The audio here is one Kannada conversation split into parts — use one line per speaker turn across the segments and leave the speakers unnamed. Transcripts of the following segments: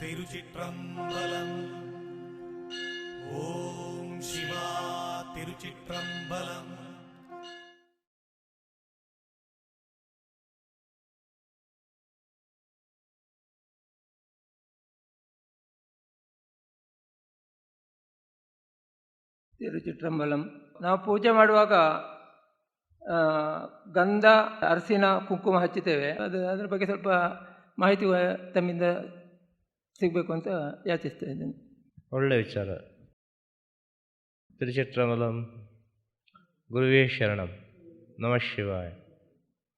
திருச்சிற்றம்பலம் ஓம் சிவா திருச்சிற்றம்பலம்
ತಿರುಚಿಟ್ರಂಬಲಂ ನಾವು ಪೂಜೆ ಮಾಡುವಾಗ ಆ, ಗಂಧ ಅರಸಿನ ಕುಂಕುಮ ಹಚ್ಚುತ್ತೇವೆ ಅದು ಅದರ ಬಗ್ಗೆ ಸ್ವಲ್ಪ ಮಾಹಿತಿ ವ- ತಮ್ಮಿಂದ ಸಿಗಬೇಕು ಅಂತ ಯಾಚಿಸ್ತಾ ಇದ್ದೇನೆ
ಒಳ್ಳೆ ವಿಚಾರ. ತಿರುಚಿತ್ರಮಲಂ ಗುರುವೇ ಶರಣಂ. ನಮಃ ಶಿವಾಯ.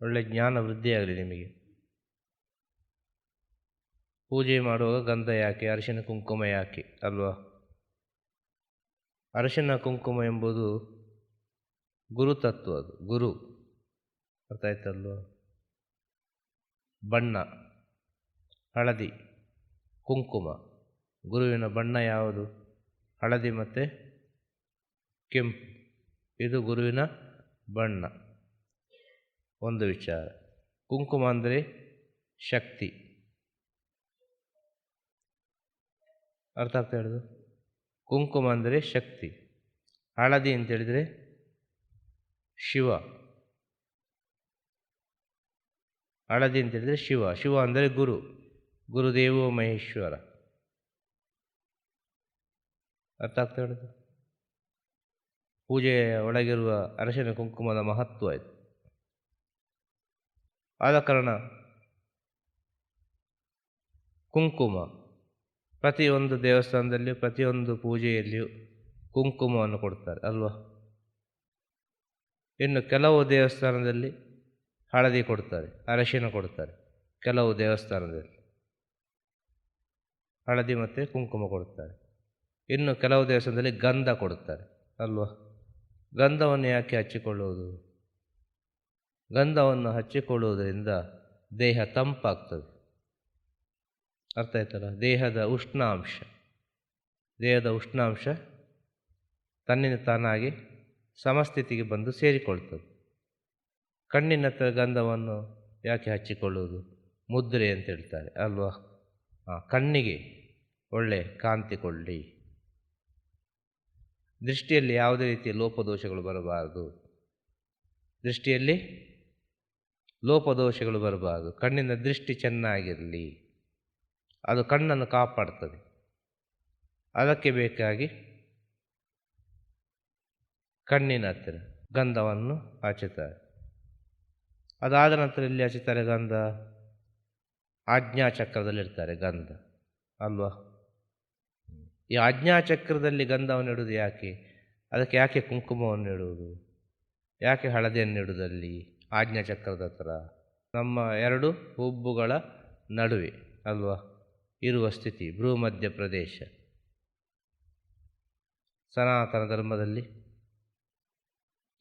ಒಳ್ಳೆ ಜ್ಞಾನ ವೃದ್ಧಿಯಾಗಲಿ ನಿಮಗೆ. ಪೂಜೆ ಮಾಡುವಾಗ ಗಂಧ ಯಾಕೆ, ಅರಿಶಿನ ಕುಂಕುಮ ಯಾಕೆ ಅಲ್ವಾ? ಅರಿಶಿನ ಕುಂಕುಮ ಎಂಬುದು ಗುರುತತ್ವ ಅದು, ಗುರು. ಅರ್ಥ ಆಯ್ತಲ್ವ? ಬಣ್ಣ, ಹಳದಿ. ಕುಂಕುಮ. ಗುರುವಿನ ಬಣ್ಣ ಯಾವುದು? ಹಳದಿ ಮತ್ತು ಕೆಂಪು. ಇದು ಗುರುವಿನ ಬಣ್ಣ. ಒಂದು ವಿಚಾರ. ಕುಂಕುಮ ಅಂದರೆ ಶಕ್ತಿ. ಅರ್ಥ ಆಗ್ತಾ ಹೇಳೋದು ಕುಂಕುಮ ಅಂದರೆ ಶಕ್ತಿ. ಹಳದಿ ಅಂತ ಹೇಳಿದರೆ ಶಿವ. ಹಳದಿ ಅಂತ ಹೇಳಿದರೆ ಶಿವ. ಶಿವ ಅಂದರೆ ಗುರು. ಗುರುದೇವೋ ಮಹೇಶ್ವರ. ಅರ್ಥ ಆಗ್ತಾ ಹೇಳೋದು? ಪೂಜೆಯ ಒಳಗಿರುವ ಅರಶಿನ ಕುಂಕುಮದ ಮಹತ್ವ ಇದು. ಆದ ಕಾರಣ ಕುಂಕುಮ. ಪ್ರತಿಯೊಂದು ದೇವಸ್ಥಾನದಲ್ಲಿಯೂ, ಪ್ರತಿಯೊಂದು ಪೂಜೆಯಲ್ಲಿಯೂ ಕುಂಕುಮವನ್ನು ಕೊಡ್ತಾರೆ, ಅಲ್ವಾ? ಇನ್ನು ಕೆಲವು ದೇವಸ್ಥಾನದಲ್ಲಿ ಹಳದಿ ಕೊಡ್ತಾರೆ, ಅರಶಿನ ಕೊಡ್ತಾರೆ, ಕೆಲವು ದೇವಸ್ಥಾನದಲ್ಲಿ. ಹಳದಿ ಮತ್ತು ಕುಂಕುಮ ಕೊಡುತ್ತಾರೆ. ಇನ್ನು ಕೆಲವು ದೇವಸ್ಥಾನದಲ್ಲಿ ಗಂಧ ಕೊಡುತ್ತಾರೆ. ಅಲ್ವಾ? ಗಂಧವನ್ನು ಯಾಕೆ ಹಚ್ಚಿಕೊಳ್ಳುವುದು? ಗಂಧವನ್ನು ಹಚ್ಚಿಕೊಳ್ಳುವುದರಿಂದ ದೇಹ ತಂಪಾಗ್ತದೆ. ಅರ್ಥ ಆಯ್ತಲ್ಲ? ದೇಹದ ಉಷ್ಣಾಂಶ. ದೇಹದ ಉಷ್ಣಾಂಶ ತನ್ನಿನ ತಾನಾಗಿ ಸಮಸ್ಥಿತಿಗೆ ಬಂದು ಸೇರಿಕೊಳ್ತದೆ. ಕಣ್ಣಿನ ಹತ್ರ ಗಂಧವನ್ನು ಯಾಕೆ ಹಚ್ಚಿಕೊಳ್ಳುವುದು? ಮುದ್ರೆ ಅಂತ ಹೇಳ್ತಾರೆ. ಅಲ್ವಾ? ಹಾಂ ಕಣ್ಣಿಗೆ. ಒಳ್ಳೆ ಕಾಂತಿ ಕೊಳ್ಳಿ ದೃಷ್ಟಿಯಲ್ಲಿ ಯಾವುದೇ ರೀತಿಯ ಲೋಪದೋಷಗಳು ಬರಬಾರದು. ದೃಷ್ಟಿಯಲ್ಲಿ ಲೋಪದೋಷಗಳು ಬರಬಾರದು. ಕಣ್ಣಿನ ದೃಷ್ಟಿ ಚೆನ್ನಾಗಿರಲಿ. ಅದು ಕಣ್ಣನ್ನು ಕಾಪಾಡ್ತದೆ. ಅದಕ್ಕೆ ಬೇಕಾಗಿ ಕಣ್ಣಿನ ಹತ್ತಿರ ಗಂಧವನ್ನು ಹಚ್ಚುತ್ತಾರೆ. ಅದಾದ ನಂತರ ಎಲ್ಲಿ ಹಚ್ಚುತ್ತಾರೆ ಗಂಧ? ಆಜ್ಞಾಚಕ್ರದಲ್ಲಿರ್ತಾರೆ ಗಂಧ. ಅಲ್ವಾ? ಈ ಆಜ್ಞಾಚಕ್ರದಲ್ಲಿ ಗಂಧವನ್ನು ಇಡುವುದು ಯಾಕೆ? ಅದಕ್ಕೆ ಯಾಕೆ ಕುಂಕುಮವನ್ನು ಇಡುವುದು ಯಾಕೆ ಹಳದಿಯನ್ನು ಇಡುವುದಲ್ಲಿ ಆಜ್ಞಾಚಕ್ರದ ಹತ್ರ? ನಮ್ಮ ಎರಡು ಹುಬ್ಬುಗಳ ನಡುವೆ ಅಲ್ವಾ? ಇರುವ ಸ್ಥಿತಿ, ಭ್ರೂಮಧ್ಯ ಪ್ರದೇಶ. ಸನಾತನ ಧರ್ಮದಲ್ಲಿ,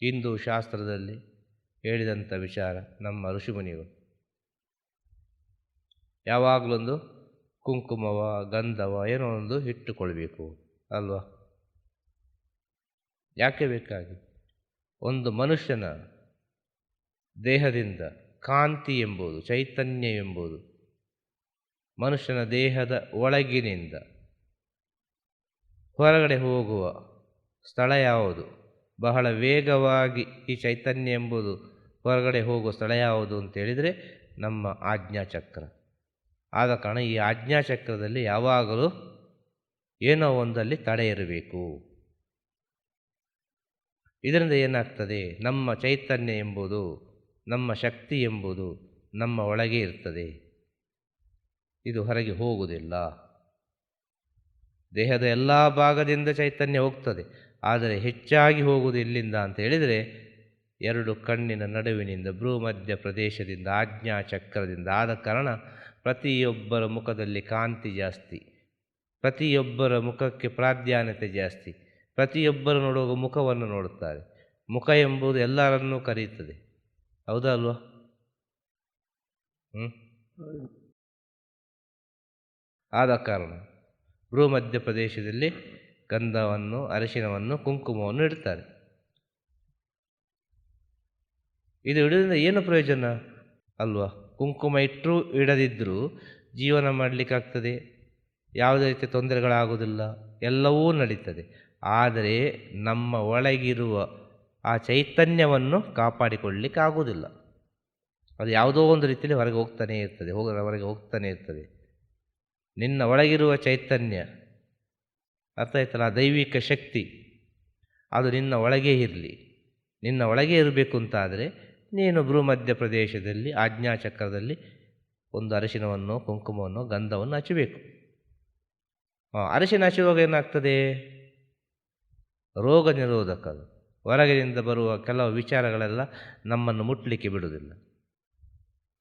ಹಿಂದೂ ಶಾಸ್ತ್ರದಲ್ಲಿ ಹೇಳಿದಂಥ ವಿಚಾರ ನಮ್ಮ ಋಷಿಮುನಿಗಳು ಯಾವಾಗಲೊಂದು ಕುಂಕುಮವ, ಗಂಧವ ಏನೋ ಒಂದು ಇಟ್ಟುಕೊಳ್ಬೇಕು, ಅಲ್ವಾ? ಯಾಕೆ ಬೇಕಾಗಿ? ಒಂದು ಮನುಷ್ಯನ ದೇಹದಿಂದ ಕಾಂತಿ ಎಂಬುದು, ಚೈತನ್ಯ ಎಂಬುದು, ಮನುಷ್ಯನ ದೇಹದ ಒಳಗಿನಿಂದ ಹೊರಗಡೆ ಹೋಗುವ ಸ್ಥಳ ಯಾವುದು? ಬಹಳ ವೇಗವಾಗಿ ಈ ಚೈತನ್ಯ ಎಂಬುದು ಹೊರಗಡೆ ಹೋಗುವ ಸ್ಥಳ ಯಾವುದು ಅಂತೇಳಿದರೆ ನಮ್ಮ ಆಜ್ಞಾಚಕ್ರ. ಆದ ಕಾರಣ ಈ ಆಜ್ಞಾಚಕ್ರದಲ್ಲಿ ಯಾವಾಗಲೂ ಏನೋ ಒಂದಲ್ಲಿ ತಡೆ ಇರಬೇಕು. ಇದರಿಂದ ಏನಾಗ್ತದೆ? ನಮ್ಮ ಚೈತನ್ಯ ಎಂಬುದು, ನಮ್ಮ ಶಕ್ತಿ ಎಂಬುದು ನಮ್ಮ ಒಳಗೆ ಇರ್ತದೆ. ಇದು ಹೊರಗೆ ಹೋಗುವುದಿಲ್ಲ. ದೇಹದ ಎಲ್ಲ ಭಾಗದಿಂದ ಚೈತನ್ಯ ಹೋಗ್ತದೆ. ಆದರೆ ಹೆಚ್ಚಾಗಿ ಹೋಗುವುದು ಇಲ್ಲಿಂದ ಅಂತ ಹೇಳಿದರೆ, ಎರಡು ಕಣ್ಣಿನ ನಡುವಿನಿಂದ, ಭ್ರೂಮಧ್ಯ ಪ್ರದೇಶದಿಂದ ಆಜ್ಞಾ ಚಕ್ರದಿಂದ ಆದ ಕಾರಣ ಪ್ರತಿಯೊಬ್ಬರ ಮುಖದಲ್ಲಿ ಕಾಂತಿ ಜಾಸ್ತಿ. ಪ್ರತಿಯೊಬ್ಬರ ಮುಖಕ್ಕೆ ಪ್ರಾಧಾನ್ಯತೆ ಜಾಸ್ತಿ. ಪ್ರತಿಯೊಬ್ಬರು ನೋಡುವಾಗ ಮುಖವನ್ನು ನೋಡುತ್ತಾರೆ. ಮುಖ ಎಂಬುದು ಎಲ್ಲರನ್ನೂ ಕರೆಯುತ್ತದೆ. ಹೌದಾ ಅಲ್ವಾ? ಆದ ಕಾರಣ ಭೂಮಧ್ಯ ಪ್ರದೇಶದಲ್ಲಿ ಗಂಧವನ್ನು ಅರಿಶಿನವನ್ನು ಕುಂಕುಮವನ್ನು ಇಡ್ತಾರೆ. ಇದು ಇಡೋದ್ರಿಂದ ಏನು ಪ್ರಯೋಜನ? ಅಲ್ವಾ? ಕುಂಕುಮ ಇಟ್ಟರೂ ಇಡದಿದ್ದರೂ ಜೀವನ ಮಾಡಲಿಕ್ಕಾಗ್ತದೆ. ಯಾವುದೇ ರೀತಿಯ ತೊಂದರೆಗಳಾಗುವುದಿಲ್ಲ. ಎಲ್ಲವೂ ನಡೀತದೆ. ಆದರೆ ನಮ್ಮ ಒಳಗಿರುವ ಆ ಚೈತನ್ಯವನ್ನು ಕಾಪಾಡಿಕೊಳ್ಳಲಿಕ್ಕೆ ಆಗುವುದಿಲ್ಲ ಅದು ಯಾವುದೋ ಒಂದು ರೀತಿಯಲ್ಲಿ ಹೊರಗೆ ಹೋಗ್ತಾನೇ ಇರ್ತದೆ. ಹೋಗ, ಹೊರಗೆ ಹೋಗ್ತಾನೆ ಇರ್ತದೆ. ನಿನ್ನ ಒಳಗಿರುವ ಚೈತನ್ಯ, ಅರ್ಥ ಆಯ್ತಲ್ಲ? ಆ ದೈವಿಕ ಶಕ್ತಿ, ಅದು ನಿನ್ನ ಒಳಗೇ ಇರಲಿ. ನಿನ್ನ ಒಳಗೆ ಇರಬೇಕು ಅಂತಾದರೆ ನೀನು ಭೂಮಧ್ಯ ಪ್ರದೇಶದಲ್ಲಿ ಆಜ್ಞಾಚಕ್ರದಲ್ಲಿ ಒಂದು ಅರಿಶಿನವನ್ನು ಕುಂಕುಮವನ್ನು ಗಂಧವನ್ನು ಹಚ್ಚಬೇಕು. ಅರಿಶಿನ ಹಚ್ಚುವಾಗ ಏನಾಗ್ತದೆ? ರೋಗ ನಿರೋಧಕ ಅದು. ಹೊರಗಿನಿಂದ ಬರುವ ಕೆಲವು ವಿಚಾರಗಳೆಲ್ಲ ನಮ್ಮನ್ನು ಮುಟ್ಟಲಿಕ್ಕೆ ಬಿಡುವುದಿಲ್ಲ.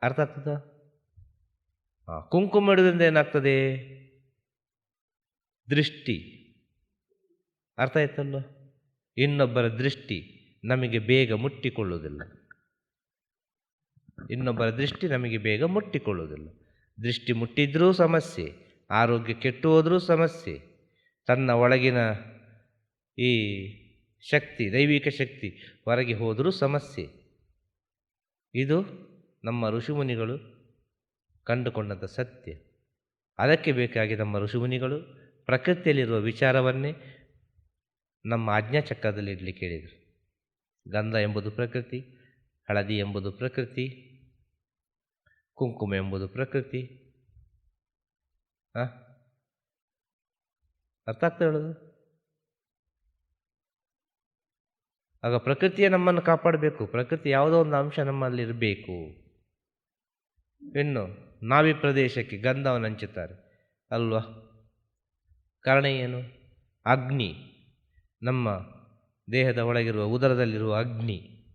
ಅರ್ಥ ಆಗ್ತದ? ಕುಂಕುಮ ಇಡುವುದರಿಂದ ಏನಾಗ್ತದೆ? ದೃಷ್ಟಿ. ಅರ್ಥ ಆಯ್ತಲ್ಲ? ಇನ್ನೊಬ್ಬರ ದೃಷ್ಟಿ ನಮಗೆ ಬೇಗ ಮುಟ್ಟಿಕೊಳ್ಳುವುದಿಲ್ಲ. ಇನ್ನೊಬ್ಬರ ದೃಷ್ಟಿ ನಮಗೆ ಬೇಗ ಮುಟ್ಟಿಕೊಳ್ಳುವುದಿಲ್ಲ. ದೃಷ್ಟಿ ಮುಟ್ಟಿದ್ರೂ ಸಮಸ್ಯೆ, ಆರೋಗ್ಯ ಕೆಟ್ಟು ಹೋದರೂ ಸಮಸ್ಯೆ. ತನ್ನ ಒಳಗಿನ ಈ ಶಕ್ತಿ, ದೈವಿಕ ಶಕ್ತಿ ಹೊರಗೆ ಹೋದರೂ ಸಮಸ್ಯೆ. ಇದು ನಮ್ಮ ಋಷಿಮುನಿಗಳು ಕಂಡುಕೊಂಡಂಥ ಸತ್ಯ. ಅದಕ್ಕೆ ಬೇಕಾಗಿ ನಮ್ಮ ಋಷಿಮುನಿಗಳು ಪ್ರಕೃತಿಯಲ್ಲಿರುವ ವಿಚಾರವನ್ನೇ ನಮ್ಮ ಆಜ್ಞಾಚಕ್ರದಲ್ಲಿ ಇಡಲಿಕ್ಕೆ ಹೇಳಿದರು. ಗಂಧ ಎಂಬುದು ಪ್ರಕೃತಿ, ಹಳದಿ ಎಂಬುದು ಪ್ರಕೃತಿ ಕುಂಕುಮ ಎಂಬುದು ಪ್ರಕೃತಿ. ಹಾಂ ಅರ್ಥ ಆಗ್ತಾ ಹೇಳೋದು? ಆಗ ಪ್ರಕೃತಿಯೇ ನಮ್ಮನ್ನು ಕಾಪಾಡಬೇಕು. ಪ್ರಕೃತಿ ಯಾವುದೋ ಒಂದು ಅಂಶ ನಮ್ಮಲ್ಲಿ ಇರಬೇಕು. ಇನ್ನು ನಾವಿ ಪ್ರದೇಶಕ್ಕೆ ಗಂಧವನ್ನು ಹಂಚುತ್ತಾರೆ. ಅಲ್ವಾ? ಕಾರಣ ಏನು? ಅಗ್ನಿ. ನಮ್ಮ ದೇಹದ ಒಳಗಿರುವ ಉದರದಲ್ಲಿರುವ ಅಗ್ನಿ.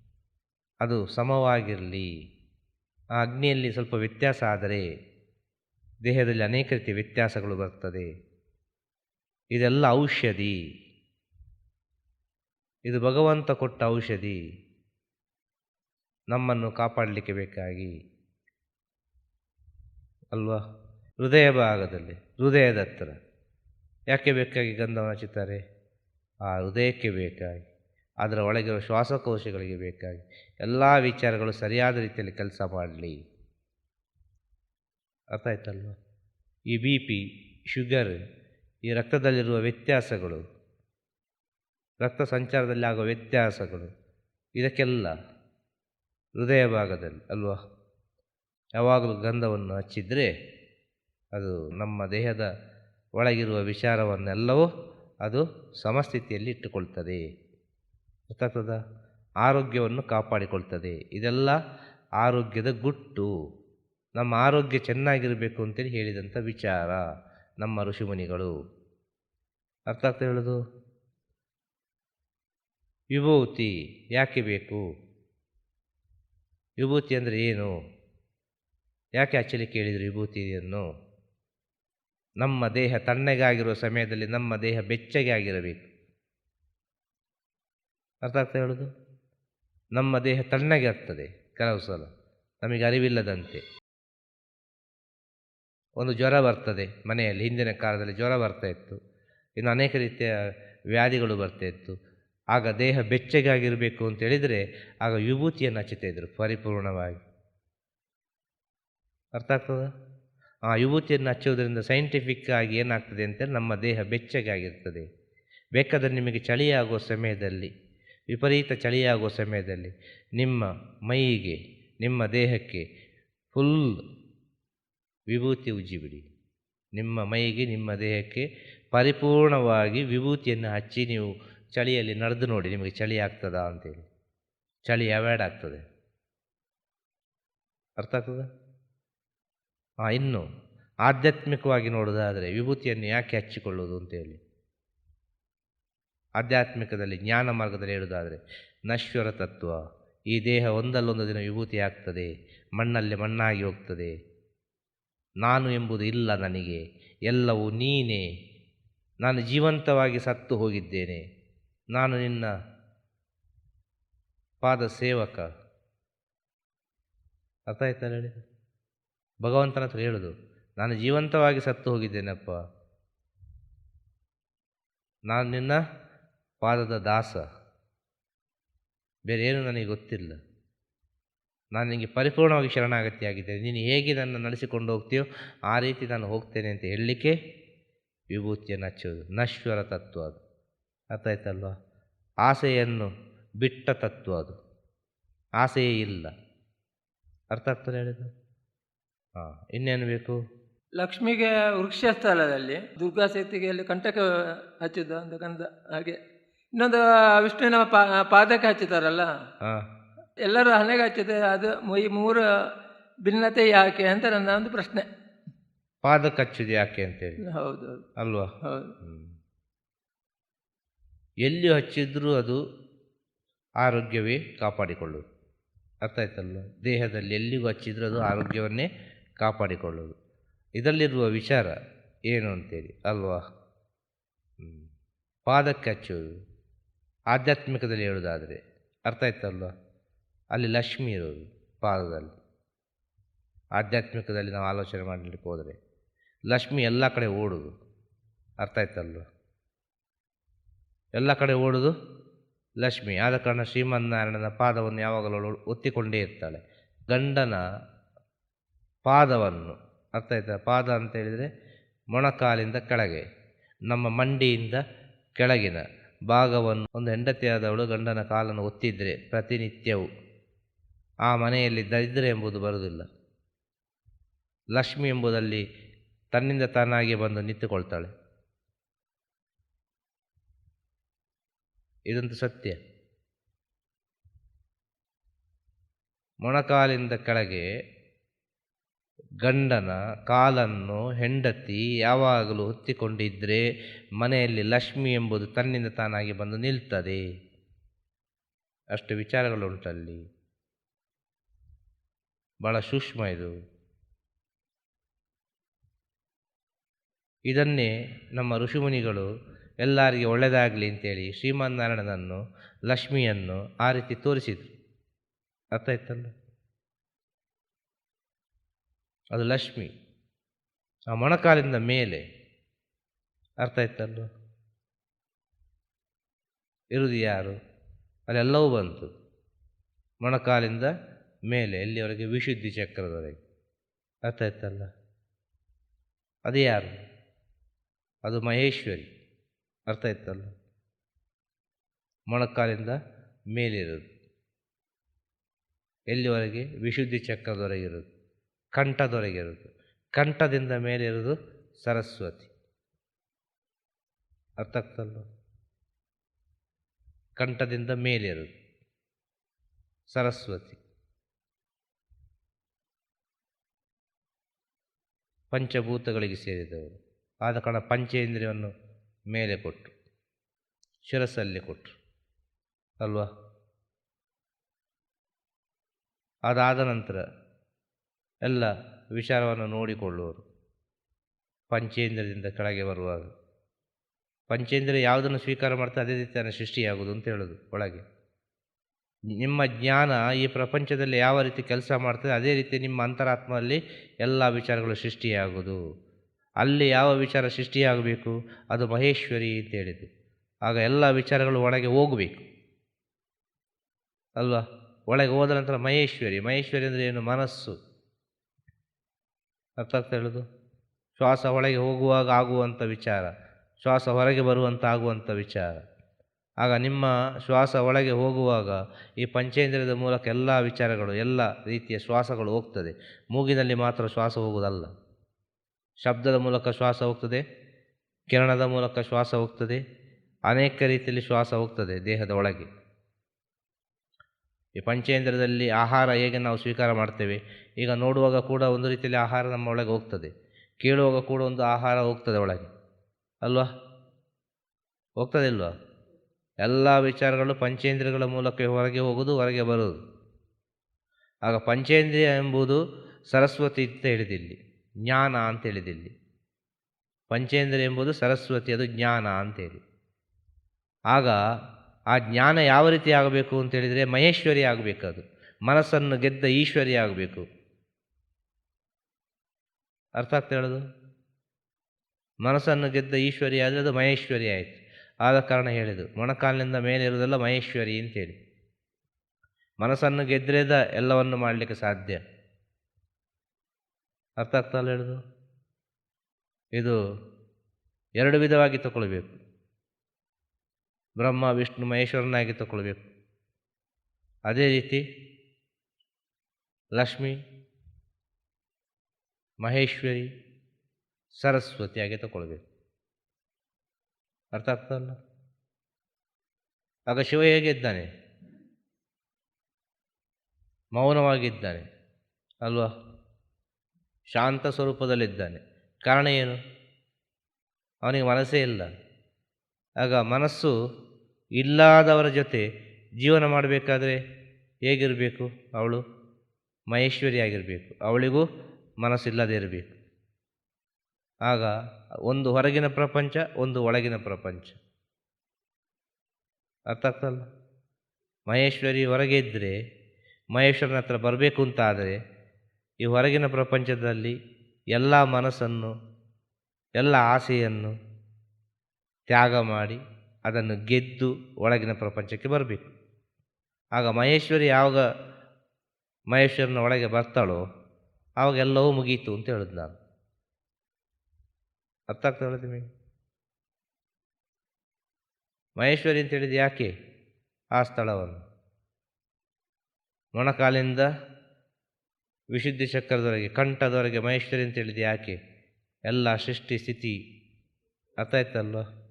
ಅದು ಸಮವಾಗಿರಲಿ. ಆ ಅಗ್ನಿಯಲ್ಲಿ ಸ್ವಲ್ಪ ವ್ಯತ್ಯಾಸ ಆದರೆ ದೇಹದಲ್ಲಿ ಅನೇಕ ರೀತಿಯ ವ್ಯತ್ಯಾಸಗಳು ಬರ್ತದೆ. ಇದೆಲ್ಲ ಔಷಧಿ. ಇದು ಭಗವಂತ ಕೊಟ್ಟ ಔಷಧಿ. ನಮ್ಮನ್ನು ಕಾಪಾಡಲಿಕ್ಕೆ ಬೇಕಾಗಿ. ಅಲ್ವಾ? ಹೃದಯ ಭಾಗದಲ್ಲಿ, ಹೃದಯದ ಹತ್ರ. ಯಾಕೆ ಬೇಕಾಗಿ ಗಂಧವನ್ನು ಹಚ್ಚುತ್ತಾರೆ ಆ ಹೃದಯಕ್ಕೆ ಬೇಕಾಗಿ. ಅದರ ಒಳಗಿರುವ ಶ್ವಾಸಕೋಶಗಳಿಗೆ ಬೇಕಾಗಿ ಎಲ್ಲ ವಿಚಾರಗಳು ಸರಿಯಾದ ರೀತಿಯಲ್ಲಿ ಕೆಲಸ ಮಾಡಲಿ. ಅರ್ಥ ಆಯ್ತಲ್ವ? ಈ ಬಿ ಪಿ ಶುಗರ್ ಈ ರಕ್ತದಲ್ಲಿರುವ ವ್ಯತ್ಯಾಸಗಳು, ರಕ್ತ ಸಂಚಾರದಲ್ಲಿ ಆಗುವ ವ್ಯತ್ಯಾಸಗಳು, ಇದಕ್ಕೆಲ್ಲ ಹೃದಯ ಭಾಗದಲ್ಲಿ ಅಲ್ವಾ? ಯಾವಾಗಲೂ ಗಂಧವನ್ನು ಹಚ್ಚಿದರೆ ಅದು ನಮ್ಮ ದೇಹದ ಒಳಗಿರುವ ವಿಚಾರವನ್ನೆಲ್ಲವೂ ಅದು ಸಮಸ್ಥಿತಿಯಲ್ಲಿ ಇಟ್ಟುಕೊಳ್ತದೆ. ಗೊತ್ತಾಗ್ತದ ಆರೋಗ್ಯವನ್ನು ಕಾಪಾಡಿಕೊಳ್ತದೆ. ಇದೆಲ್ಲ ಆರೋಗ್ಯದ ಗುಟ್ಟು. ನಮ್ಮ ಆರೋಗ್ಯ ಚೆನ್ನಾಗಿರಬೇಕು ಅಂತೇಳಿ ಹೇಳಿದಂಥ ವಿಚಾರ ನಮ್ಮ ಋಷಿಮುನಿಗಳು. ಅರ್ಥ ಆಗ್ತಾ ಹೇಳೋದು? ವಿಭೂತಿ ಯಾಕೆ ಬೇಕು? ವಿಭೂತಿ ಅಂದರೆ ಏನು? ಯಾಕೆ ಆ್ಯಕ್ಚುಲಿ ಕೇಳಿದರು ವಿಭೂತಿಯನ್ನು? ನಮ್ಮ ದೇಹ ತಣ್ಣಗಾಗಿರುವ ಸಮಯದಲ್ಲಿ ನಮ್ಮ ದೇಹ ಬೆಚ್ಚಗೆ ಆಗಿರಬೇಕು. ಅರ್ಥ ಆಗ್ತಾ ಹೇಳೋದು? ನಮ್ಮ ದೇಹ ತಣ್ಣಗೆ ಆಗ್ತದೆ ಕೆಲವು ಸಲ. ನಮಗೆ ಅರಿವಿಲ್ಲದಂತೆ. ಒಂದು ಜ್ವರ ಬರ್ತದೆ ಮನೆಯಲ್ಲಿ. ಹಿಂದಿನ ಕಾಲದಲ್ಲಿ ಜ್ವರ ಬರ್ತಾ ಇತ್ತು. ಇನ್ನು ಅನೇಕ ರೀತಿಯ ವ್ಯಾಧಿಗಳು ಬರ್ತಾ ಇತ್ತು. ಆಗ ದೇಹ ಬೆಚ್ಚಗಾಗಿರಬೇಕು ಅಂತ ಹೇಳಿದರೆ ಆಗ ವಿಭೂತಿಯನ್ನು ಹಚ್ಚುತ್ತಾ ಇದ್ರು ಪರಿಪೂರ್ಣವಾಗಿ. ಅರ್ಥ ಆಗ್ತದ? ಆ ವಿಭೂತಿಯನ್ನು ಹಚ್ಚುವುದರಿಂದ ಸೈಂಟಿಫಿಕ್ ಆಗಿ ಏನಾಗ್ತದೆ ಅಂತ ನಮ್ಮ ದೇಹ ಬೆಚ್ಚಗಾಗಿರ್ತದೆ. ಬೇಕಾದರೆ ನಿಮಗೆ ಚಳಿಯಾಗುವ ಸಮಯದಲ್ಲಿ ವಿಪರೀತ ಚಳಿಯಾಗುವ ಸಮಯದಲ್ಲಿ ನಿಮ್ಮ ಮೈಗೆ, ನಿಮ್ಮ ದೇಹಕ್ಕೆ ಫುಲ್ ವಿಭೂತಿ ಉಜ್ಜಿಬಿಡಿ. ನಿಮ್ಮ ಮೈಗೆ, ನಿಮ್ಮ ದೇಹಕ್ಕೆ ಪರಿಪೂರ್ಣವಾಗಿ ವಿಭೂತಿಯನ್ನು ಹಚ್ಚಿ ನೀವು ಚಳಿಯಲ್ಲಿ ನಡೆದು ನೋಡಿ, ನಿಮಗೆ ಚಳಿ ಆಗ್ತದಾ ಅಂತೇಳಿ. ಚಳಿ ಅವಾಯ್ಡ್ ಆಗ್ತದೆ. ಅರ್ಥ ಆಗ್ತದ? ಹಾಂ ಇನ್ನು ಆಧ್ಯಾತ್ಮಿಕವಾಗಿ ನೋಡೋದಾದರೆ ವಿಭೂತಿಯನ್ನು ಯಾಕೆ ಹಚ್ಚಿಕೊಳ್ಳೋದು ಅಂತೇಳಿ. ಆಧ್ಯಾತ್ಮಿಕದಲ್ಲಿ, ಜ್ಞಾನ ಮಾರ್ಗದಲ್ಲಿ ಹೇಳುವುದಾದರೆ, ನಶ್ವರ ತತ್ವ. ಈ ದೇಹ ಒಂದಲ್ಲೊಂದು ದಿನ ವಿಭೂತಿ ಆಗ್ತದೆ, ಮಣ್ಣಲ್ಲಿ ಮಣ್ಣಾಗಿ ಹೋಗ್ತದೆ. ನಾನು ಎಂಬುದು ಇಲ್ಲ ನನಗೆ, ಎಲ್ಲವೂ ನೀನೇ. ನಾನು ಜೀವಂತವಾಗಿ ಸತ್ತು ಹೋಗಿದ್ದೇನೆ. ನಾನು ನಿನ್ನ ಪಾದ ಸೇವಕ. ಅರ್ಥ ಆಯ್ತಾ ಹೇಳಿ? ಭಗವಂತನ ಹತ್ರ ಹೇಳೋದು, ನಾನು ಜೀವಂತವಾಗಿ ಸತ್ತು ಹೋಗಿದ್ದೇನಪ್ಪ. ನಾನು ನಿನ್ನ ಪಾದದ ದಾಸ. ಬೇರೆ ಏನು ನನಗೆ ಗೊತ್ತಿಲ್ಲ. ನಾನು ನಿಮಗೆ ಪರಿಪೂರ್ಣವಾಗಿ ಶರಣಾಗತಿಯಾಗಿದ್ದೇನೆ. ನೀನು ಹೇಗೆ ನನ್ನ ನಡೆಸಿಕೊಂಡು ಹೋಗ್ತೀಯೋ ಆ ರೀತಿ ನಾನು ಹೋಗ್ತೇನೆ ಅಂತ ಹೇಳಲಿಕ್ಕೆ ವಿಭೂತಿಯನ್ನು ಹಚ್ಚೋದು ನಶ್ವರ ತತ್ವ ಅದು. ಅರ್ಥ ಆಯ್ತಲ್ವಾ ಆಸೆಯನ್ನು ಬಿಟ್ಟ ತತ್ವ ಅದು. ಆಸೆಯೇ ಇಲ್ಲ. ಅರ್ಥ ಆಗ್ತದೆ ಹೇಳಿದ್ದು? ಹಾಂ, ಇನ್ನೇನು ಬೇಕು?
ಲಕ್ಷ್ಮಿಗೆ ವೃಕ್ಷ ಸ್ಥಳದಲ್ಲಿ ದುರ್ಗಾ ಅಲ್ಲಿ ಕಂಟಕ ಹಚ್ಚಿದ್ದ ಅಂತ ಕಂದ ಹಾಗೆ. ಇನ್ನೊಂದು ವಿಷ್ಣುವಿನ ಪಾ ಪಾದಕ್ಕೆ ಹಚ್ಚುತ್ತಾರಲ್ಲ
ಹಾಂ.
ಎಲ್ಲರೂ ಹಣೆಗೆ ಹಚ್ಚಿದೆ ಅದು ಈ ಮೂರು ಭಿನ್ನತೆ ಯಾಕೆ ಅಂತ ನನ್ನ ಒಂದು ಪ್ರಶ್ನೆ.
ಪಾದಕ್ಕೆ ಹಚ್ಚುದು ಯಾಕೆ ಅಂತೇಳಿ.
ಹೌದು ಹೌದು.
ಅಲ್ವಾ?
ಹೌದು.
ಎಲ್ಲಿ ಹಚ್ಚಿದ್ರೂ ಅದು ಆರೋಗ್ಯವೇ ಕಾಪಾಡಿಕೊಳ್ಳೋದು ಅರ್ಥ ಆಯ್ತಲ್ಲ ದೇಹದಲ್ಲಿ ಎಲ್ಲಿಗೂ ಹಚ್ಚಿದ್ರೂ ಅದು ಆರೋಗ್ಯವನ್ನೇ ಕಾಪಾಡಿಕೊಳ್ಳೋದು ಇದರಲ್ಲಿರುವ ವಿಚಾರ ಏನು ಅಂತೇಳಿ. ಅಲ್ವಾ. ಪಾದಕ್ಕೆ ಹಚ್ಚುವುದು. ಆಧ್ಯಾತ್ಮಿಕದಲ್ಲಿ ಹೇಳೋದಾದರೆ ಅರ್ಥ ಆಯ್ತಲ್ವ? ಅಲ್ಲಿ ಲಕ್ಷ್ಮಿ ಇರೋದು ಪಾದದಲ್ಲಿ. ಆಧ್ಯಾತ್ಮಿಕದಲ್ಲಿ ನಾವು ಆಲೋಚನೆ ಮಾಡಲಿಕ್ಕೆ ಹೋದರೆ ಲಕ್ಷ್ಮಿ ಎಲ್ಲ ಕಡೆ ಓಡೋದು. ಅರ್ಥ ಆಯ್ತಲ್ವ? ಎಲ್ಲ ಕಡೆ ಓಡೋದು ಲಕ್ಷ್ಮಿ. ಆದ ಕಾರಣ ಶ್ರೀಮನ್ನಾರಾಯಣನ ಪಾದವನ್ನು ಯಾವಾಗಲೂ ಒತ್ತಿಕೊಂಡೇ ಇರ್ತಾಳೆ. ಗಂಡನ ಪಾದವನ್ನು, ಅರ್ಥ ಆಯ್ತಾ? ಪಾದ ಅಂತ ಹೇಳಿದರೆ ಮೊಣಕಾಲಿಂದ ಕೆಳಗೆ, ನಮ್ಮ ಮಂಡಿಯಿಂದ ಕೆಳಗಿನ. ಭಾಗವನ್ನು ಒಂದು ಹೆಂಡತಿಯಾದವಳು ಗಂಡನ ಕಾಲನ್ನು ಒತ್ತಿದ್ರೆ ಪ್ರತಿನಿತ್ಯವೂ. ಆ ಮನೆಯಲ್ಲಿ ದರಿದ್ರ ಎಂಬುದು ಬರುವುದಿಲ್ಲ. ಲಕ್ಷ್ಮಿ ಎಂಬುದಲ್ಲಿ ತನ್ನಿಂದ ತಾನಾಗಿ ಬಂದು ನಿಂತುಕೊಳ್ತಾಳೆ. ಇದಂತೂ ಸತ್ಯ. ಮೊಣಕಾಲಿಂದ ಕೆಳಗೆ ಗಂಡನ ಕಾಲನ್ನು ಹೆಂಡತಿ ಯಾವಾಗಲೂ ಹೊತ್ತಿಕೊಂಡಿದ್ದರೆ ಮನೆಯಲ್ಲಿ ಲಕ್ಷ್ಮಿ ಎಂಬುದು ತನ್ನಿಂದ ತಾನಾಗಿ ಬಂದು ನಿಲ್ತದೆ. ಅಷ್ಟು ವಿಚಾರಗಳುಂಟಲ್ಲಿ. ಭಾಳ ಸೂಕ್ಷ್ಮ ಇದು. ಇದನ್ನೇ ನಮ್ಮ ಋಷಿಮುನಿಗಳು ಎಲ್ಲರಿಗೆ ಒಳ್ಳೆಯದಾಗಲಿ ಅಂತೇಳಿ ಶ್ರೀಮನ್ನಾರಾಯಣನನ್ನು, ಲಕ್ಷ್ಮಿಯನ್ನು ಆ ರೀತಿ ತೋರಿಸಿದರು. ಅರ್ಥ ಆಯ್ತಲ್ಲ ಅದು ಲಕ್ಷ್ಮಿ. ಆ ಮೊಣಕಾಲಿಂದ ಮೇಲೆ. ಅರ್ಥ ಆಯ್ತಲ್ವ? ಇರುವುದು ಯಾರು? ಅಲ್ಲೆಲ್ಲವೂ ಬಂತು. ಮೊಣಕಾಲಿಂದ ಮೇಲೆ, ಎಲ್ಲಿವರೆಗೆ? ವಿಶುದ್ಧಿ ಚಕ್ರದವರೆಗೆ. ಅರ್ಥ ಆಯ್ತಲ್ಲ ಅದು ಯಾರು? ಅದು ಮಹೇಶ್ವರಿ. ಅರ್ಥ ಆಯ್ತಲ್ಲ ಮೊಣಕಾಲಿಂದ ಮೇಲಿರೋದು ಎಲ್ಲಿವರೆಗೆ? ವಿಶುದ್ಧಿ ಚಕ್ರದವರೆಗಿರೋದು ಕಂಠದವರೆಗಿರೋದು ಕಂಠದಿಂದ ಮೇಲಿರುವುದು ಸರಸ್ವತಿ. ಅರ್ಥ ಆಗ್ತಲ್ಲ ಕಂಠದಿಂದ ಮೇಲಿರುವುದು ಸರಸ್ವತಿ. ಪಂಚಭೂತಗಳಿಗೆ ಸೇರಿದವರು. ಆದ ಕಾರಣ ಪಂಚೇಂದ್ರಿಯವನ್ನು ಮೇಲೆ ಕೊಟ್ಟರು ಶಿರಸ್ಸಲ್ಲಿ ಕೊಟ್ಟರು ಅಲ್ವಾ? ಅದಾದ ನಂತರ ಎಲ್ಲ ವಿಚಾರವನ್ನು ನೋಡಿಕೊಳ್ಳುವರು. ಪಂಚೇಂದ್ರದಿಂದ ಕೆಳಗೆ ಬರುವಾಗ. ಪಂಚೇಂದ್ರ ಯಾವುದನ್ನು ಸ್ವೀಕಾರ ಮಾಡ್ತಾ ಅದೇ ರೀತಿ ತನ್ನ ಅಂತ ಹೇಳೋದು ಒಳಗೆ. ನಿಮ್ಮ ಜ್ಞಾನ ಈ ಪ್ರಪಂಚದಲ್ಲಿ ಯಾವ ರೀತಿ ಕೆಲಸ ಮಾಡ್ತದೆ ಅದೇ ರೀತಿ ನಿಮ್ಮ ಅಂತರಾತ್ಮದಲ್ಲಿ ಎಲ್ಲ ವಿಚಾರಗಳು ಸೃಷ್ಟಿಯಾಗುವುದು. ಅಲ್ಲಿ ಯಾವ ವಿಚಾರ ಸೃಷ್ಟಿಯಾಗಬೇಕು? ಅದು ಮಹೇಶ್ವರಿ ಅಂತ ಹೇಳಿದ್ದು. ಆಗ ಎಲ್ಲ ವಿಚಾರಗಳು ಒಳಗೆ ಹೋಗಬೇಕು. ಅಲ್ವಾ? ಒಳಗೆ ಹೋದ ನಂತರ ಮಹೇಶ್ವರಿ. ಮಹೇಶ್ವರಿ ಅಂದರೆ ಏನು? ಮನಸ್ಸು. ಅರ್ಥ ಆಗ್ತಾ ಹೇಳೋದು? ಶ್ವಾಸ ಒಳಗೆ ಹೋಗುವಾಗ ಆಗುವಂಥ ವಿಚಾರ, ಶ್ವಾಸ ಹೊರಗೆ ಬರುವಂಥ ಆಗುವಂಥ ವಿಚಾರ. ಆಗ ನಿಮ್ಮ ಶ್ವಾಸ ಒಳಗೆ ಹೋಗುವಾಗ ಈ ಪಂಚೇಂದ್ರಿಯದ ಮೂಲಕ ಎಲ್ಲ ವಿಚಾರಗಳು, ಎಲ್ಲ ರೀತಿಯ ಶ್ವಾಸಗಳು ಹೋಗ್ತದೆ. ಮೂಗಿನಲ್ಲಿ ಮಾತ್ರ ಶ್ವಾಸ ಹೋಗುವುದಲ್ಲ. ಶಬ್ದದ ಮೂಲಕ ಶ್ವಾಸ ಹೋಗ್ತದೆ, ಕಿರಣದ ಮೂಲಕ ಶ್ವಾಸ ಹೋಗ್ತದೆ, ಅನೇಕ ರೀತಿಯಲ್ಲಿ ಶ್ವಾಸ ಹೋಗ್ತದೆ ದೇಹದ ಒಳಗೆ. ಈ ಪಂಚೇಂದ್ರದಲ್ಲಿ ಆಹಾರ ಹೇಗೆ ನಾವು ಸ್ವೀಕಾರ ಮಾಡ್ತೇವೆ? ಈಗ ನೋಡುವಾಗ ಕೂಡ ಒಂದು ರೀತಿಯಲ್ಲಿ ಆಹಾರ ನಮ್ಮ ಒಳಗೆ ಹೋಗ್ತದೆ. ಕೇಳುವಾಗ ಕೂಡ ಒಂದು ಆಹಾರ ಹೋಗ್ತದೆ ಒಳಗೆ. ಅಲ್ವಾ? ಹೋಗ್ತದೆ ಇಲ್ವಾ? ಎಲ್ಲ ವಿಚಾರಗಳು ಪಂಚೇಂದ್ರಿಯಗಳ ಮೂಲಕ ಹೊರಗೆ ಹೋಗೋದು ಹೊರಗೆ ಬರೋದು ಆಗ ಪಂಚೇಂದ್ರಿಯ ಎಂಬುದು ಸರಸ್ವತಿ ಅಂತ ಹೇಳಿದಿಲ್ಲಿ ಜ್ಞಾನ ಅಂತ ಹೇಳಿದಿಲ್ಲಿ ಪಂಚೇಂದ್ರಿಯ ಎಂಬುದು ಸರಸ್ವತಿ, ಅದು ಜ್ಞಾನ ಅಂತೇಳಿ ಆಗ ಆ ಜ್ಞಾನ ಯಾವ ರೀತಿ ಆಗಬೇಕು ಅಂತೇಳಿದರೆ ಮಹೇಶ್ವರಿ ಆಗಬೇಕು ಅದು. ಮನಸ್ಸನ್ನು ಗೆದ್ದ ಈಶ್ವರಿ ಆಗಬೇಕು. ಅರ್ಥ ಆಗ್ತಾ ಹೇಳೋದು? ಮನಸ್ಸನ್ನು ಗೆದ್ದ ಈಶ್ವರಿ ಆದರೆ ಅದು ಮಹೇಶ್ವರಿ ಆಯಿತು. ಆದ ಕಾರಣ ಹೇಳಿದು ಮೊಣಕಾಲಿನಿಂದ ಮೇಲೆ ಇರುವುದೆಲ್ಲ ಮಹೇಶ್ವರಿ ಅಂತೇಳಿ. ಮನಸ್ಸನ್ನು ಗೆದ್ದರೆದ ಎಲ್ಲವನ್ನು ಮಾಡಲಿಕ್ಕೆ ಸಾಧ್ಯ. ಅರ್ಥ ಆಗ್ತಾ ಹೇಳೋದು? ಇದು ಎರಡು ವಿಧವಾಗಿ ತಗೊಳ್ಬೇಕು. ಬ್ರಹ್ಮ, ವಿಷ್ಣು, ಮಹೇಶ್ವರನಾಗಿ ತಗೊಳ್ಬೇಕು ಅದೇ ರೀತಿ ಲಕ್ಷ್ಮಿ, ಮಹೇಶ್ವರಿ ಸರಸ್ವತಿಯಾಗಿ ತಗೊಳ್ಬೇಕು ಅರ್ಥ ಆಗ್ತದಲ್ಲ ಆಗ ಶಿವ ಹೇಗಿದ್ದಾನೆ? ಮೌನವಾಗಿದ್ದಾನೆ, ಅಲ್ವಾ? ಶಾಂತ ಸ್ವರೂಪದಲ್ಲಿದ್ದಾನೆ. ಕಾರಣ ಏನು? ಅವನಿಗೆ ಮನಸ್ಸೇ ಇಲ್ಲ. ಆಗ ಮನಸ್ಸು ಇಲ್ಲದವರ ಜೊತೆ ಜೀವನ ಮಾಡಬೇಕಾದ್ರೆ ಹೇಗಿರಬೇಕು ಅವಳು? ಮಹೇಶ್ವರಿ ಆಗಿರಬೇಕು. ಅವಳಿಗೂ ಮನಸ್ಸಿಲ್ಲದೇ ಇರಬೇಕು. ಆಗ ಒಂದು ಹೊರಗಿನ ಪ್ರಪಂಚ, ಒಂದು ಒಳಗಿನ ಪ್ರಪಂಚ. ಅರ್ಥ ಆಗ್ತಲ್ಲ ಮಹೇಶ್ವರಿ ಹೊರಗೆ ಇದ್ದರೆ ಮಹೇಶ್ವರನ ಹತ್ರ ಬರಬೇಕು ಅಂತ ಆದರೆ ಈ ಹೊರಗಿನ ಪ್ರಪಂಚದಲ್ಲಿ ಎಲ್ಲ ಮನಸ್ಸನ್ನು, ಎಲ್ಲ ಆಸೆಯನ್ನು ತ್ಯಾಗ ಮಾಡಿ ಅದನ್ನು ಗೆದ್ದು ಒಳಗಿನ ಪ್ರಪಂಚಕ್ಕೆ ಬರಬೇಕು. ಆಗ ಮಹೇಶ್ವರಿ ಯಾವಾಗ ಮಹೇಶ್ವರನ ಒಳಗೆ ಬರ್ತಾಳೋ ಆವಾಗ ಎಲ್ಲವೂ ಮುಗೀತು ಅಂತ ಹೇಳಿದ್ ನಾನು. ಅರ್ಥ ಆಗ್ತಾ ಹೇಳೋದು ನಿಮಗೆ? ಮಹೇಶ್ವರಿ ಅಂತ ಹೇಳಿದ ಯಾಕೆ ಆ ಸ್ಥಳವನ್ನು? ಮೊಣಕಾಲಿಂದ ವಿಶುದ್ಧಿ ಚಕ್ರದವರೆಗೆ, ಕಂಠದವರೆಗೆ ಮಹೇಶ್ವರಿ ಅಂತ ಹೇಳಿದ ಯಾಕೆ? ಎಲ್ಲ ಸೃಷ್ಟಿ ಸ್ಥಿತಿ ಅರ್ಥ ಆಯ್ತಲ್ವ?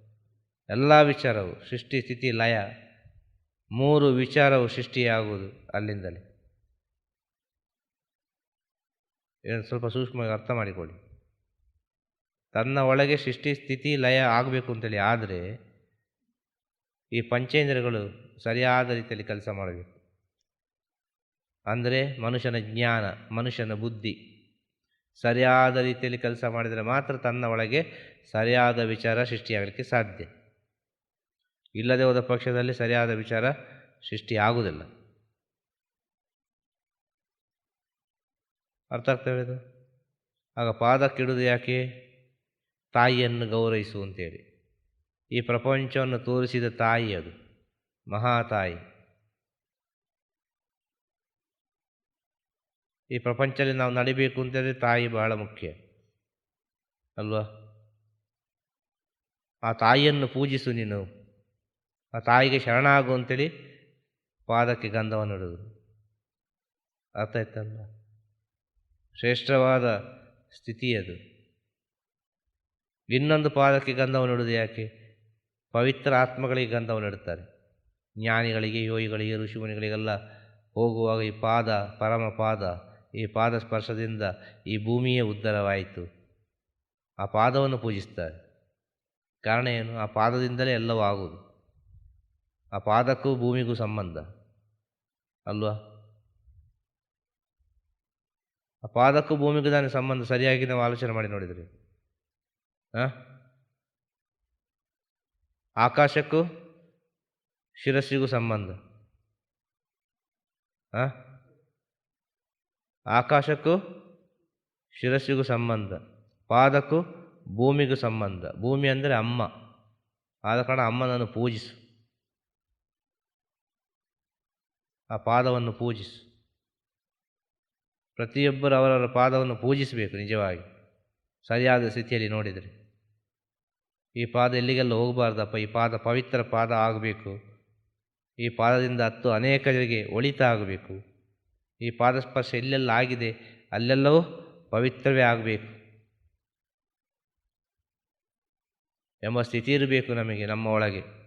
ಎಲ್ಲ ವಿಚಾರವು ಸೃಷ್ಟಿ, ಸ್ಥಿತಿ, ಲಯ ಮೂರು ವಿಚಾರವು ಸೃಷ್ಟಿಯಾಗುವುದು ಅಲ್ಲಿಂದಲೇ. ಇದನ್ನು ಸ್ವಲ್ಪ ಸೂಕ್ಷ್ಮವಾಗಿ ಅರ್ಥ ಮಾಡಿಕೊಳ್ಳಿ. ತನ್ನ ಒಳಗೆ ಸೃಷ್ಟಿ, ಸ್ಥಿತಿ, ಲಯ ಆಗಬೇಕು ಅಂತೇಳಿ ಆದರೆ ಈ ಪಂಚೇಂದ್ರಗಳು ಸರಿಯಾದ ರೀತಿಯಲ್ಲಿ ಕೆಲಸ ಮಾಡಬೇಕು. ಅಂದರೆ ಮನುಷ್ಯನ ಜ್ಞಾನ, ಮನುಷ್ಯನ ಬುದ್ಧಿ ಸರಿಯಾದ ರೀತಿಯಲ್ಲಿ ಕೆಲಸ ಮಾಡಿದರೆ ಮಾತ್ರ ತನ್ನ ಒಳಗೆ ಸರಿಯಾದ ವಿಚಾರ ಸೃಷ್ಟಿಯಾಗಲಿಕ್ಕೆ ಸಾಧ್ಯ. ಇಲ್ಲದೆ ಹೋದ ಪಕ್ಷದಲ್ಲಿ ಸರಿಯಾದ ವಿಚಾರ ಸೃಷ್ಟಿಯಾಗುವುದಿಲ್ಲ. ಅರ್ಥ ಆಗ್ತಾ ಇದು? ಆಗ ಪಾದಕ್ಕಿಡುವುದು ಯಾಕೆ? ತಾಯಿಯನ್ನು ಗೌರವಿಸು ಅಂತೇಳಿ. ಈ ಪ್ರಪಂಚವನ್ನು ತೋರಿಸಿದ ತಾಯಿ ಅದು ಮಹಾತಾಯಿ ಈ ಪ್ರಪಂಚದಲ್ಲಿ ನಾವು ನಡಿಬೇಕು ಅಂತಂದರೆ ತಾಯಿ ಬಹಳ ಮುಖ್ಯ, ಅಲ್ವಾ? ಆ ತಾಯಿಯನ್ನು ಪೂಜಿಸು ನೀನು. ಆ ತಾಯಿಗೆ ಶರಣಾಗು ಅಂತೇಳಿ ಪಾದಕ್ಕೆ ಗಂಧವನ್ನು ಇಡೋದು ಅರ್ಥ ಆಯ್ತಲ್ಲ? ಶ್ರೇಷ್ಠವಾದ ಸ್ಥಿತಿ ಅದು. ಇನ್ನೊಂದು ಪಾದಕ್ಕೆ ಗಂಧವನ್ನು ಇಡುವುದು ಯಾಕೆ? ಪವಿತ್ರ ಆತ್ಮಗಳಿಗೆ ಗಂಧವನ್ನು ಇಡುತ್ತಾರೆ ಜ್ಞಾನಿಗಳಿಗೆ, ಯೋಗಿಗಳಿಗೆ, ಋಷಿಮುನಿಗಳಿಗೆಲ್ಲ ಹೋಗುವಾಗ ಈ ಪಾದ, ಪರಮ ಪಾದ, ಈ ಪಾದ ಸ್ಪರ್ಶದಿಂದ ಈ ಭೂಮಿಯೇ ಉದ್ಧಾರವಾಯಿತು ಆ ಪಾದವನ್ನು ಪೂಜಿಸ್ತಾರೆ. ಕಾರಣ ಏನು? ಆ ಪಾದದಿಂದಲೇ ಎಲ್ಲವೂ ಆಗುವುದು. ಆ ಪಾದಕ್ಕೂ ಭೂಮಿಗೂ ಸಂಬಂಧ ಅಲ್ವಾ? ಆ ಪಾದಕ್ಕೂ ಭೂಮಿಗೂ ದಾನಿ ಸಂಬಂಧ, ಸರಿಯಾಗಿ ನಾವು ಆಲೋಚನೆ ಮಾಡಿ ನೋಡಿದ್ರಿ. ಹಾಂ ಆಕಾಶಕ್ಕೂ ಶಿರಸ್ಸಿಗೂ ಸಂಬಂಧ. ಹಾಂ ಆಕಾಶಕ್ಕೂ ಶಿರಸ್ಸಿಗೂ ಸಂಬಂಧ, ಪಾದಕ್ಕೂ ಭೂಮಿಗೂ ಸಂಬಂಧ. ಭೂಮಿ ಅಂದರೆ ಅಮ್ಮ. ಆದ ಕಾರಣ ಅಮ್ಮನನ್ನು ಪೂಜಿಸು. ಆ ಪಾದವನ್ನು ಪೂಜಿಸು. ಪ್ರತಿಯೊಬ್ಬರು ಅವರವರ ಪಾದವನ್ನು ಪೂಜಿಸಬೇಕು ನಿಜವಾಗಿ. ಸರಿಯಾದ ಸ್ಥಿತಿಯಲ್ಲಿ ನೋಡಿದರೆ. ಈ ಪಾದ ಎಲ್ಲಿಗೆಲ್ಲ ಹೋಗಬಾರ್ದಪ್ಪ, ಈ ಪಾದ ಪವಿತ್ರ ಪಾದ ಆಗಬೇಕು. ಈ ಪಾದದಿಂದ ಹತ್ತು ಅನೇಕರಿಗೆ ಒಳಿತ ಆಗಬೇಕು. ಈ ಪಾದ ಸ್ಪರ್ಶ ಎಲ್ಲೆಲ್ಲ ಆಗಿದೆ ಅಲ್ಲೆಲ್ಲವೂ ಪವಿತ್ರವೇ ಆಗಬೇಕು. ಎಂಬ ಸ್ಥಿತಿ ಇರಬೇಕು ನಮಗೆ ನಮ್ಮ ಒಳಗೆ.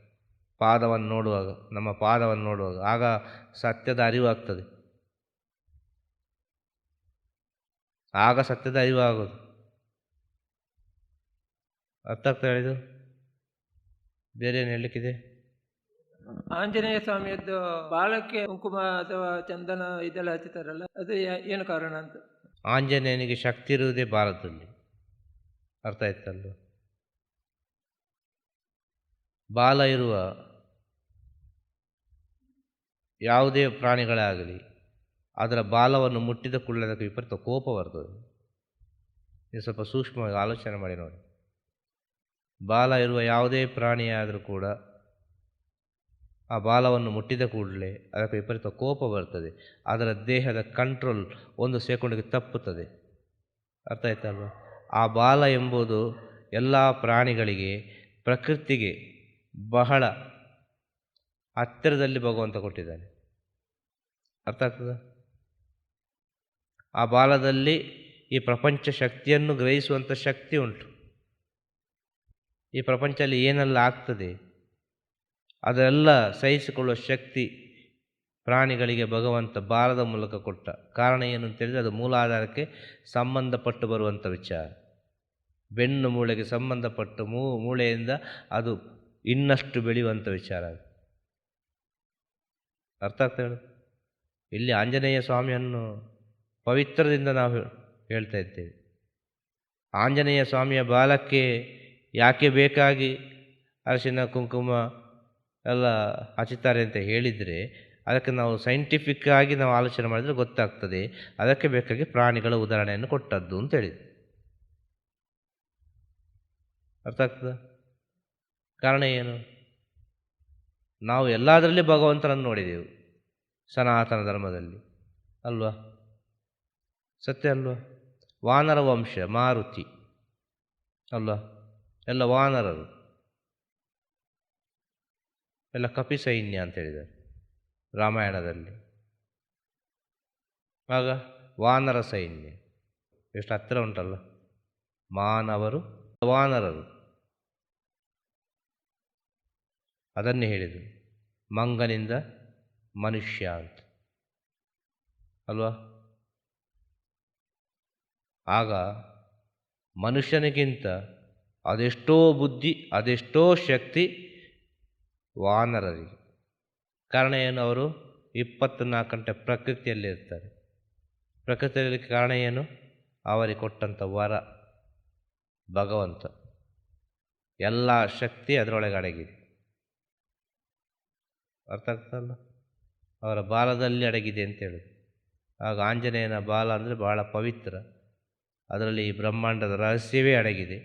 ಪಾದವನ್ನು ನೋಡುವಾಗ ನಮ್ಮ ಪಾದವನ್ನು ನೋಡುವಾಗ ಆಗ ಸತ್ಯದ ಅರಿವು ಆಗ್ತದೆ ಆಗ ಸತ್ಯದ ಅರಿವು ಆಗೋದು ಅರ್ಥ ಆಗ್ತಾ ಹೇಳಿದು ಬೇರೆ ಏನು ಹೇಳಲಿಕ್ಕಿದೆ?
ಆಂಜನೇಯ ಸ್ವಾಮಿಯದ್ದು ಬಾಲಕ್ಕೆ ಕುಂಕುಮ ಅಥವಾ ಚಂದನ ಇದೆಲ್ಲ ಹಚ್ಚುತ್ತಾರಲ್ಲ ಅದು ಏನು ಕಾರಣ ಅಂತ?
ಆಂಜನೇಯನಿಗೆ ಶಕ್ತಿ ಇರುವುದೇ ಭಾರತದಲ್ಲಿ. ಅರ್ಥ ಆಯ್ತಲ್ವ? ಬಾಲ ಇರುವ ಯಾವುದೇ ಪ್ರಾಣಿಗಳೇ ಆಗಲಿ, ಅದರ ಬಾಲವನ್ನು ಮುಟ್ಟಿದ ಕೂಡಲೇ ಅದಕ್ಕೆ ವಿಪರೀತ ಕೋಪ ಬರ್ತದೆ. ನೀವು ಸ್ವಲ್ಪ ಸೂಕ್ಷ್ಮವಾಗಿ ಆಲೋಚನೆ ಮಾಡಿ ನೋಡಿ. ಬಾಲ ಇರುವ ಯಾವುದೇ ಪ್ರಾಣಿಯಾದರೂ ಕೂಡ ಆ ಬಾಲವನ್ನು ಮುಟ್ಟಿದ ಕೂಡಲೇ ಅದಕ್ಕೆ ವಿಪರೀತ ಕೋಪ ಬರ್ತದೆ. ಅದರ ದೇಹದ ಕಂಟ್ರೋಲ್ ಒಂದು ಸೆಕೆಂಡಿಗೆ ತಪ್ಪುತ್ತದೆ. ಅರ್ಥ ಆಯ್ತಲ್ವ ಆ ಬಾಲ ಎಂಬುದು ಎಲ್ಲ ಪ್ರಾಣಿಗಳಿಗೆ, ಪ್ರಕೃತಿಗೆ ಬಹಳ ಹತ್ತಿರದಲ್ಲಿ ಭಗವಂತ ಕೊಟ್ಟಿದ್ದಾನೆ. ಅರ್ಥ ಆಗ್ತದ? ಆ ಬಾಲದಲ್ಲಿ ಈ ಪ್ರಪಂಚ ಶಕ್ತಿಯನ್ನು ಗ್ರಹಿಸುವಂಥ ಶಕ್ತಿ ಉಂಟು. ಈ ಪ್ರಪಂಚದಲ್ಲಿ ಏನೆಲ್ಲ ಆಗ್ತದೆ? ಅದೆಲ್ಲ ಸಹಿಸಿಕೊಳ್ಳುವ ಶಕ್ತಿ ಪ್ರಾಣಿಗಳಿಗೆ ಭಗವಂತ ಬಾಲದ ಮೂಲಕ ಕೊಟ್ಟ. ಕಾರಣ ಏನು ಅಂತೇಳಿದರೆ ಅದು ಮೂಲಾಧಾರಕ್ಕೆ ಸಂಬಂಧಪಟ್ಟು ಬರುವಂಥ ವಿಚಾರ. ಬೆನ್ನು ಮೂಳೆಗೆ ಸಂಬಂಧಪಟ್ಟು ಮೂ, ಮೂಳೆಯಿಂದ ಅದು ಇನ್ನಷ್ಟು ಬೆಳೆಯುವಂಥ ವಿಚಾರ ಅರ್ಥ ಆಗ್ತಾ ಹೇಳು? ಇಲ್ಲಿ ಆಂಜನೇಯ ಸ್ವಾಮಿಯನ್ನು ಪವಿತ್ರದಿಂದ ನಾವು ಹೇಳ್ತಾ ಇದ್ದೇವೆ. ಆಂಜನೇಯ ಸ್ವಾಮಿಯ ಬಾಲಕ್ಕೆ ಯಾಕೆ ಬೇಕಾಗಿ ಅರಿಶಿನ, ಕುಂಕುಮ ಎಲ್ಲ ಹಚ್ಚುತ್ತಾರೆ ಅಂತ ಹೇಳಿದರೆ ಅದಕ್ಕೆ ನಾವು ಸೈಂಟಿಫಿಕ್ ಆಗಿ ನಾವು ಆಲೋಚನೆ ಮಾಡಿದರೆ ಗೊತ್ತಾಗ್ತದೆ. ಅದಕ್ಕೆ ಬೇಕಾಗಿ ಪ್ರಾಣಿಗಳ ಉದಾಹರಣೆಯನ್ನು ಕೊಟ್ಟದ್ದು ಅಂತ ಹೇಳಿದೆ ಅರ್ಥ ಆಗ್ತದ? ಕಾರಣ ಏನು? ನಾವು ಎಲ್ಲದರಲ್ಲಿ ಭಗವಂತನನ್ನು ನೋಡಿದೆವು, ಸನಾತನ ಧರ್ಮದಲ್ಲಿ. ಅಲ್ವಾ? ಸತ್ಯ ಅಲ್ವಾ? ವಾನರ ವಂಶ, ಮಾರುತಿ. ಅಲ್ವಾ? ಎಲ್ಲ ವಾನರರು. ಎಲ್ಲ ಕಪಿ ಸೈನ್ಯ ಅಂತ ಹೇಳಿದ್ದಾರೆ, ರಾಮಾಯಣದಲ್ಲಿ. ಆಗ ವಾನರ ಸೈನ್ಯ. ಎಷ್ಟು ಹತ್ತಿರ ಉಂಟಲ್ಲ? ಮಾನವರು, ವಾನರರು. ಅದನ್ನೇ ಹೇಳಿದರು ಮಂಗನಿಂದ ಮನುಷ್ಯ ಅಂತ. ಅಲ್ವಾ? ಆಗ ಮನುಷ್ಯನಿಗಿಂತ ಅದೆಷ್ಟೋ ಬುದ್ಧಿ, ಅದೆಷ್ಟೋ ಶಕ್ತಿ ವಾನರರಿಗೆ. ಕಾರಣ ಏನು ಅವರು? ಇಪ್ಪತ್ತ್ನಾಲ್ಕು ಗಂಟೆ ಪ್ರಕೃತಿಯಲ್ಲಿ ಇರ್ತಾರೆ. ಪ್ರಕೃತಿಯಲ್ಲಿ ಕಾರಣ ಏನು? ಅವರಿಗೆ ಕೊಟ್ಟಂಥ ವರ, ಭಗವಂತ. ಎಲ್ಲ ಶಕ್ತಿ ಅದರೊಳಗೆ ಅಡಗಿದೆ. ಅರ್ಥ ಆಗ್ತಲ್ಲ ಅವರ ಬಾಲದಲ್ಲಿ ಅಡಗಿದೆ ಅಂತ ಹೇಳೋದು. ಆಗ ಆಂಜನೇಯನ ಬಾಲ ಅಂದರೆ ಬಹಳ ಪವಿತ್ರ. ಅದರಲ್ಲಿ ಈ ಬ್ರಹ್ಮಾಂಡದ ರಹಸ್ಯವೇ ಅಡಗಿದೆ.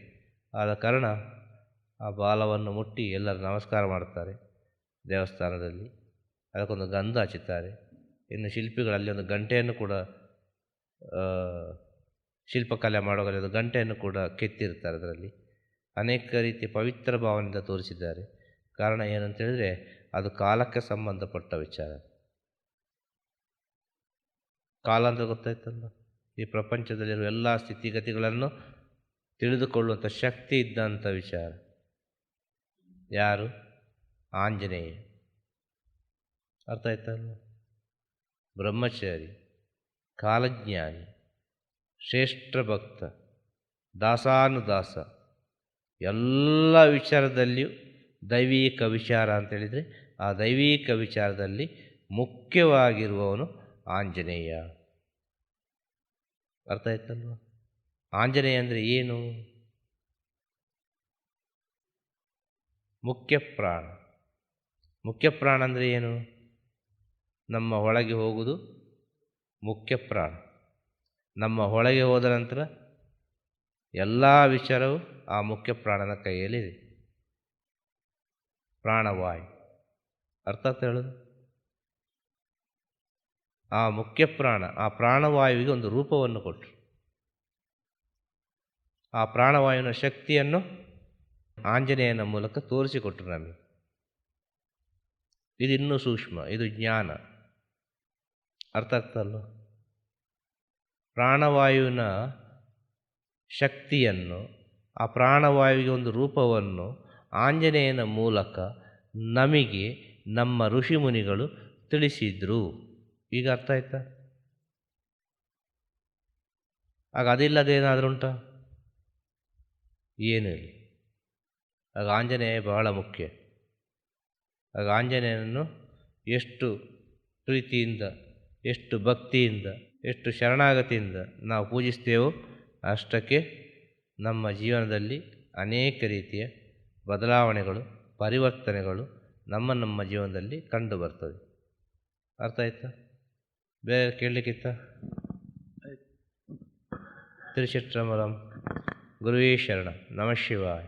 ಆದ ಕಾರಣ ಆ ಬಾಲವನ್ನು ಮುಟ್ಟಿ ಎಲ್ಲರೂ ನಮಸ್ಕಾರ ಮಾಡ್ತಾರೆ ದೇವಸ್ಥಾನದಲ್ಲಿ. ಅದಕ್ಕೊಂದು ಗಂಧ ಹಚ್ಚುತ್ತಾರೆ. ಇನ್ನು ಶಿಲ್ಪಿಗಳಲ್ಲಿ ಒಂದು ಗಂಟೆಯನ್ನು ಕೂಡ ಶಿಲ್ಪಕಲೆ ಮಾಡುವಾಗಲೇ ಒಂದು ಗಂಟೆಯನ್ನು ಕೂಡ ಕೆತ್ತಿರ್ತಾರೆ ಅದರಲ್ಲಿ. ಅನೇಕ ರೀತಿಯ ಪವಿತ್ರ ಭಾವನೆಯಿಂದ ತೋರಿಸಿದ್ದಾರೆ. ಕಾರಣ ಏನಂತ ಹೇಳಿದರೆ ಅದು ಕಾಲಕ್ಕೆ ಸಂಬಂಧಪಟ್ಟ ವಿಚಾರ. ಕಾಲ ಅಂದರೆ ಗೊತ್ತಾಯ್ತಲ್ಲ? ಈ ಪ್ರಪಂಚದಲ್ಲಿರುವ ಎಲ್ಲ ಸ್ಥಿತಿಗತಿಗಳನ್ನು ತಿಳಿದುಕೊಳ್ಳುವಂಥ ಶಕ್ತಿ ಇದ್ದಂಥ ವಿಚಾರ. ಯಾರು? ಆಂಜನೇಯ. ಅರ್ಥ ಆಯ್ತಲ್ಲ? ಬ್ರಹ್ಮಚಾರಿ, ಕಾಲಜ್ಞಾನಿ, ಶ್ರೇಷ್ಠ ಭಕ್ತ, ದಾಸಾನುದಾಸ, ಎಲ್ಲ ವಿಚಾರದಲ್ಲಿಯೂ ದೈವಿಕ ವಿಚಾರ ಅಂತೇಳಿದರೆ ಆ ದೈವಿಕ ವಿಚಾರದಲ್ಲಿ ಮುಖ್ಯವಾಗಿರುವವನು ಆಂಜನೇಯ. ಅರ್ಥ ಆಯ್ತಲ್ವ? ಆಂಜನೇಯ ಅಂದರೆ ಏನು? ಮುಖ್ಯ ಪ್ರಾಣ. ಮುಖ್ಯ ಪ್ರಾಣ ಅಂದರೆ ಏನು? ನಮ್ಮ ಒಳಗೆ ಹೋಗುವುದು ಮುಖ್ಯ ಪ್ರಾಣ. ನಮ್ಮ ಒಳಗೆ ಹೋದ ನಂತರ ಎಲ್ಲ ವಿಚಾರವು ಆ ಮುಖ್ಯ ಪ್ರಾಣನ ಕೈಯಲ್ಲಿದೆ. ಪ್ರಾಣವಾಯು. ಅರ್ಥ ಆಗ್ತಾ ಹೇಳೋದು? ಆ ಮುಖ್ಯ ಪ್ರಾಣ, ಆ ಪ್ರಾಣವಾಯುವಿಗೆ ಒಂದು ರೂಪವನ್ನು ಕೊಟ್ಟರು ಆ ಪ್ರಾಣವಾಯುವಿನ ಶಕ್ತಿಯನ್ನು ಆಂಜನೇಯನ ಮೂಲಕ ತೋರಿಸಿಕೊಟ್ರು ನಮಗೆ. ಇದು ಇನ್ನೂ ಸೂಕ್ಷ್ಮ, ಇದು ಜ್ಞಾನ. ಅರ್ಥ ಆಗ್ತಲ್ಲ ಪ್ರಾಣವಾಯುವಿನ ಶಕ್ತಿಯನ್ನು, ಆ ಪ್ರಾಣವಾಯುವಿಗೆ ಒಂದು ರೂಪವನ್ನು ಆಂಜನೇಯನ ಮೂಲಕ ನಮಗೆ ನಮ್ಮ ಋಷಿ ಮುನಿಗಳು ತಿಳಿಸಿದರು. ಈಗ ಅರ್ಥ ಆಯ್ತಾ? ಆಗ ಅದಿಲ್ಲದೆ ಏನಾದರೂ ಉಂಟಾ? ಏನೂ ಇಲ್ಲ. ಆಗ ಆಂಜನೇಯ ಬಹಳ ಮುಖ್ಯ. ಆಗ ಆಂಜನೇಯನನ್ನು ಎಷ್ಟು ಪ್ರೀತಿಯಿಂದ, ಎಷ್ಟು ಭಕ್ತಿಯಿಂದ, ಎಷ್ಟು ಶರಣಾಗತಿಯಿಂದ ನಾವು ಪೂಜಿಸ್ತೇವೋ ಅಷ್ಟಕ್ಕೆ ನಮ್ಮ ಜೀವನದಲ್ಲಿ ಅನೇಕ ರೀತಿಯ ಬದಲಾವಣೆಗಳು ಪರಿವರ್ತನೆಗಳು ನಮ್ಮ ನಮ್ಮ ಜೀವನದಲ್ಲಿ ಕಂಡು ಬರ್ತದೆ. ಅರ್ಥ ಆಯ್ತಾ? ಬೇರೆ ಕೇಳಲಿಕ್ಕಿತ್ತ? ತಿರುಚಿಟ್ರಂಬಲಂ ಗುರುವೇ ಶರಣ. ನಮಃ ಶಿವಾಯ.